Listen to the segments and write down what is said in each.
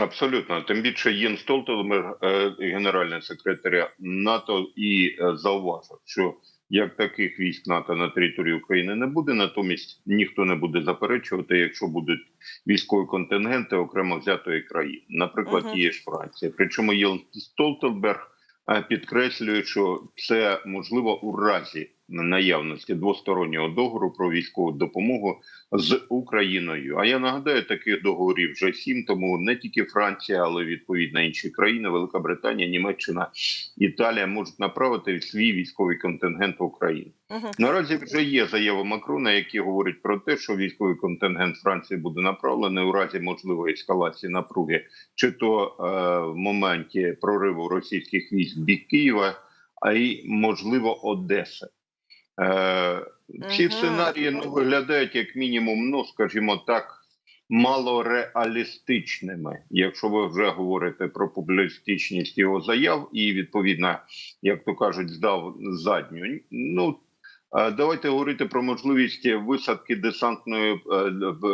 Абсолютно, тим більше Єн Столтенберг, е, генеральний секретар НАТО, і е, зауважив, що як таких військ НАТО на території України не буде, натомість ніхто не буде заперечувати, якщо будуть військові контингенти окремо взятої країни, наприклад, Мгм. тієї ж Франції. Причому Єн Столтенберг е, підкреслює, що це можливо у разі наявності двостороннього договору про військову допомогу з Україною. А я нагадаю, таких договорів вже сім. Тому не тільки Франція, але відповідно інші країни, Велика Британія, Німеччина, Італія можуть направити свій військовий контингент в Україну. Мгм. Наразі вже є заява Макрона, які говорять про те, що військовий контингент Франції буде направлений у разі можливої ескалації напруги, чи то е, в моменті прориву російських військ в бік Києва, а й можливо Одеси. Е, ці сценарії ну, виглядають як мінімум, ну скажімо так. Малореалістичними, якщо ви вже говорите про публістичність його заяв, і відповідно, як то кажуть, здав задню. Ну е, давайте говорити про можливість висадки десантної е,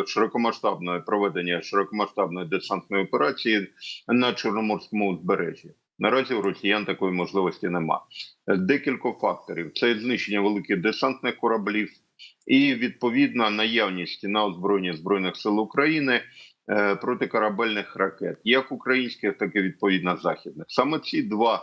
широкомасштабної проведення широкомасштабної десантної операції на Чорноморському узбережжі. Наразі у росіян такої можливості нема. Е, Декілька факторів: це знищення великих десантних кораблів і відповідна наявність на озброєнні збройних сил України е, протикорабельних ракет, як українських, так і відповідно західних. Саме ці два е,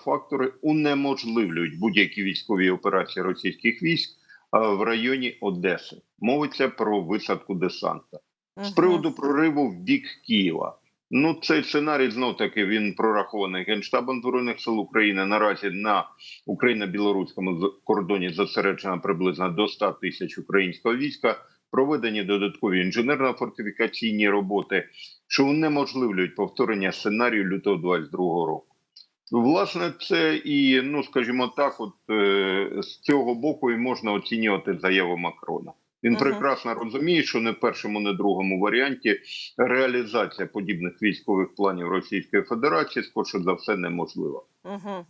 фактори унеможливлюють будь-які військові операції російських військ в районі Одеси. Мовиться про висадку десанта. З приводу прориву в бік Києва. Ну, цей сценарій знов таки він прорахований генштабом збройних сил України. Наразі на Україно-білоруському кордоні зосереджено приблизно до 100 тисяч українського війська. Проведені додаткові інженерно-фортифікаційні роботи, що унеможливлюють повторення сценарію лютого 22 року. Власне, це і ну скажімо так, от е, з цього боку і можна оцінювати заяву Макрона. Він угу. прекрасно розуміє, що не в першому, не в другому варіанті реалізація подібних військових планів Російської Федерації скорше за все неможлива. Мгм.